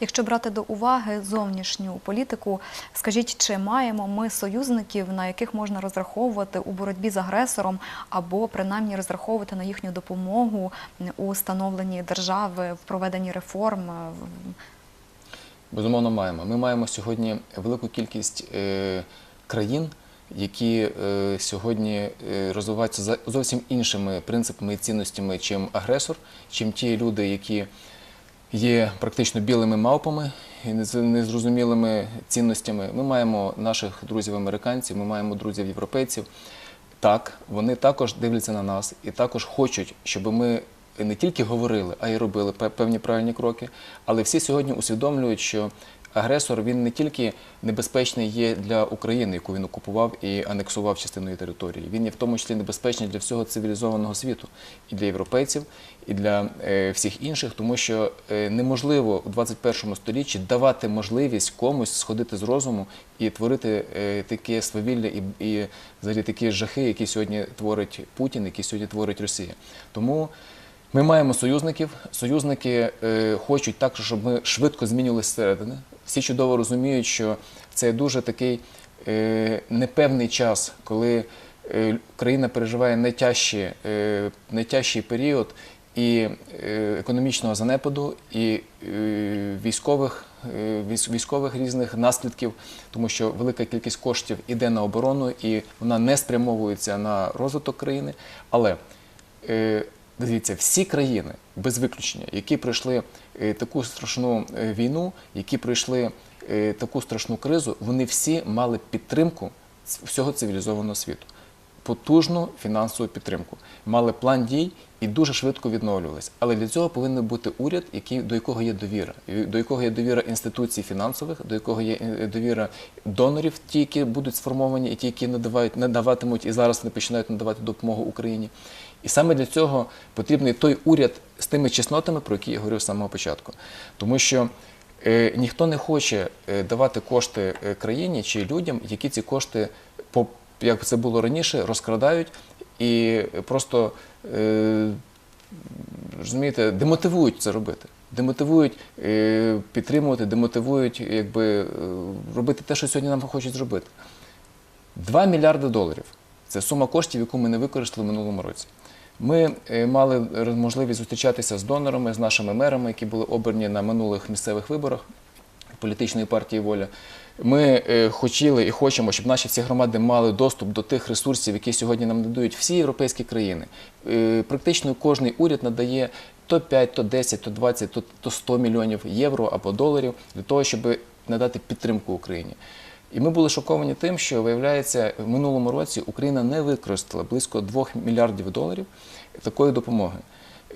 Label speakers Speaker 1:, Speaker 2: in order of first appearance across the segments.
Speaker 1: Якщо брати до уваги зовнішню політику, скажіть, чи маємо ми союзників, на яких можна розраховувати у боротьбі з агресором, або принаймні розраховувати на їхню допомогу у становленні держави, в проведенні реформ?
Speaker 2: Безумовно, маємо. Ми маємо сьогодні велику кількість е, країн, які е, сьогодні е, розвиваються за зовсім іншими принципами і цінностями, чим агресор, чим ті люди, які є практично білими мавпами і з незрозумілими цінностями. Ми маємо наших друзів американців, ми маємо друзів європейців. Так, вони також дивляться на нас і також хочуть, щоб ми не тільки говорили, а й робили пе- певні правильні кроки. Але всі сьогодні усвідомлюють, що агресор він не тільки небезпечний є для України, яку він окупував і анексував частиною території. Він є в тому числі небезпечний для всього цивілізованого світу, і для європейців, і для е, всіх інших, тому що е, неможливо у 21 столітті давати можливість комусь сходити з розуму і творити е, таке свавілля і, і взагалі такі жахи, які сьогодні творить Путін, які сьогодні творить Росія. Тому ми маємо союзників. Союзники е, хочуть також, щоб ми швидко змінювалися зсередини. Всі чудово розуміють, що це дуже такий е, непевний час, коли е, країна переживає найтяжчі, е, найтяжчий період і е, економічного занепаду, і е, військових, е, військових різних наслідків, тому що велика кількість коштів іде на оборону і вона не спрямовується на розвиток країни. Але Е, Дивіться, всі країни без виключення, які пройшли е, таку страшну е, війну, які пройшли е, таку страшну кризу, вони всі мали підтримку всього цивілізованого світу, потужну фінансову підтримку, мали план дій і дуже швидко відновлювалися. Але для цього повинен бути уряд, який, до якого є довіра, до якого є довіра інституцій фінансових, до якого є е, довіра донорів, ті, які будуть сформовані, і ті, які надавають, надаватимуть і зараз не починають надавати допомогу Україні. І саме для цього потрібний той уряд з тими чеснотами, про які я говорив з самого початку. Тому що е, ніхто не хоче е, давати кошти країні чи людям, які ці кошти, по, як це було раніше, розкрадають і просто е, розумієте, демотивують це робити. Демотивують е, підтримувати, демотивують якби, е, робити те, що сьогодні нам хочуть зробити. 2 мільярди доларів це сума коштів, яку ми не використали в минулому році. Ми мали можливість зустрічатися з донорами, з нашими мерами, які були обрані на минулих місцевих виборах політичної партії Воля. Ми е, хотіли і хочемо, щоб наші всі громади мали доступ до тих ресурсів, які сьогодні нам надають всі європейські країни. Е, Практично кожний уряд надає то 5, то 10, то 20, то, то 100 мільйонів євро або доларів для того, щоб надати підтримку Україні. І ми були шоковані тим, що виявляється, в минулому році Україна не використала близько 2 мільярдів доларів такої допомоги.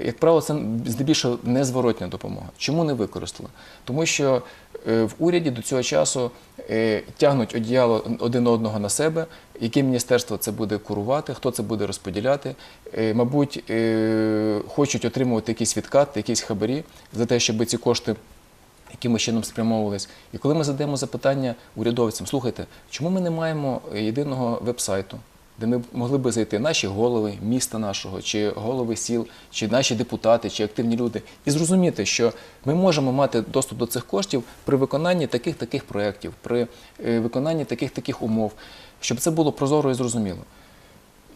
Speaker 2: Як правило, це здебільшого незворотня допомога. Чому не використала? Тому що е, в уряді до цього часу е, тягнуть одіяло один одного на себе, яке міністерство це буде курувати, хто це буде розподіляти. Е, Мабуть, хочуть отримувати якісь відкати, якісь хабарі за те, щоб ці кошти якимось чином спрямовувались. І коли ми задаємо запитання урядовцям, слухайте, чому ми не маємо єдиного веб-сайту, де ми могли би зайти наші голови міста нашого, чи голови сіл, чи наші депутати, чи активні люди, і зрозуміти, що ми можемо мати доступ до цих коштів при виконанні таких таких проєктів, при е, виконанні таких таких умов, щоб це було прозоро і зрозуміло.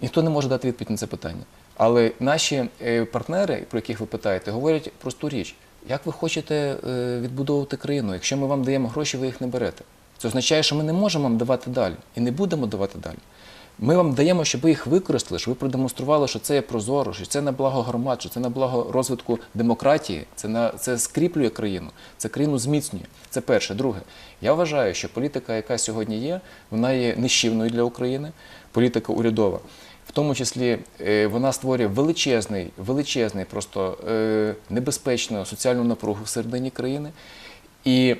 Speaker 2: Ніхто не може дати відповідь на це питання. Але наші е, партнери, про яких ви питаєте, говорять просту річ: як ви хочете е, відбудовувати країну, якщо ми вам даємо гроші, ви їх не берете. Це означає, що ми не можемо вам давати далі і не будемо давати далі. Ми вам даємо, щоб ви їх використали, щоб ви продемонстрували, що це є прозоро, що це на благо громад, що це на благо розвитку демократії, це на це скріплює країну, це країну зміцнює. Це перше. Друге, я вважаю, що політика, яка сьогодні є, вона є нищівною для України, політика урядова. В тому числі е, вона створює величезний, величезний, просто е, небезпечну соціальну напругу всередині країни. І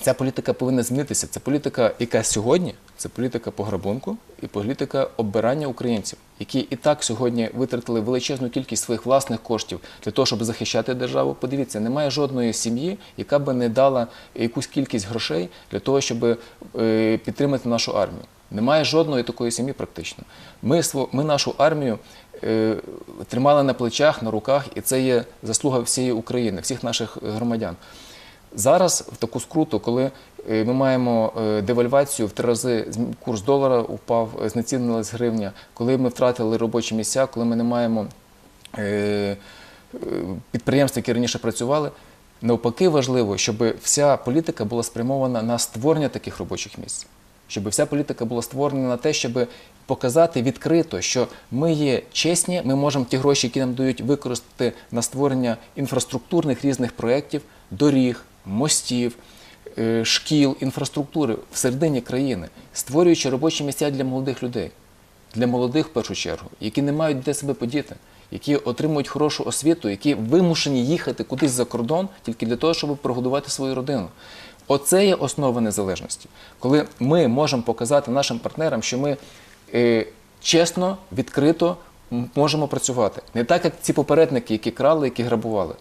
Speaker 2: ця політика повинна змінитися. Це політика, яка сьогодні, це політика пограбунку і політика оббирання українців, які і так сьогодні витратили величезну кількість своїх власних коштів для того, щоб захищати державу. Подивіться, немає жодної сім'ї, яка би не дала якусь кількість грошей для того, щоб е, підтримати нашу армію. Немає жодної такої сім'ї практично. Ми, ми нашу армію е, тримали на плечах, на руках, і це є заслуга всієї України, всіх наших громадян. Зараз в таку скруту, коли е, ми маємо е, девальвацію в три рази курс долара упав, е, знецінилась гривня, коли ми втратили робочі місця, коли ми не маємо підприємств, які раніше працювали. Навпаки, важливо, щоб вся політика була спрямована на створення таких робочих місць, щоб вся політика була створена на те, щоб показати відкрито, що ми є чесні, ми можемо ті гроші, які нам дають, використати на створення інфраструктурних різних проєктів, доріг, мостів, е, шкіл, інфраструктури всередині країни, створюючи робочі місця для молодих людей для молодих в першу чергу, які не мають де себе подіти, які отримують хорошу освіту, які вимушені їхати кудись за кордон тільки для того, щоб прогодувати свою родину. Оце є основа незалежності, коли ми можемо показати нашим партнерам, що ми е, чесно, відкрито можемо працювати. Не так, як ці попередники, які крали, які грабували.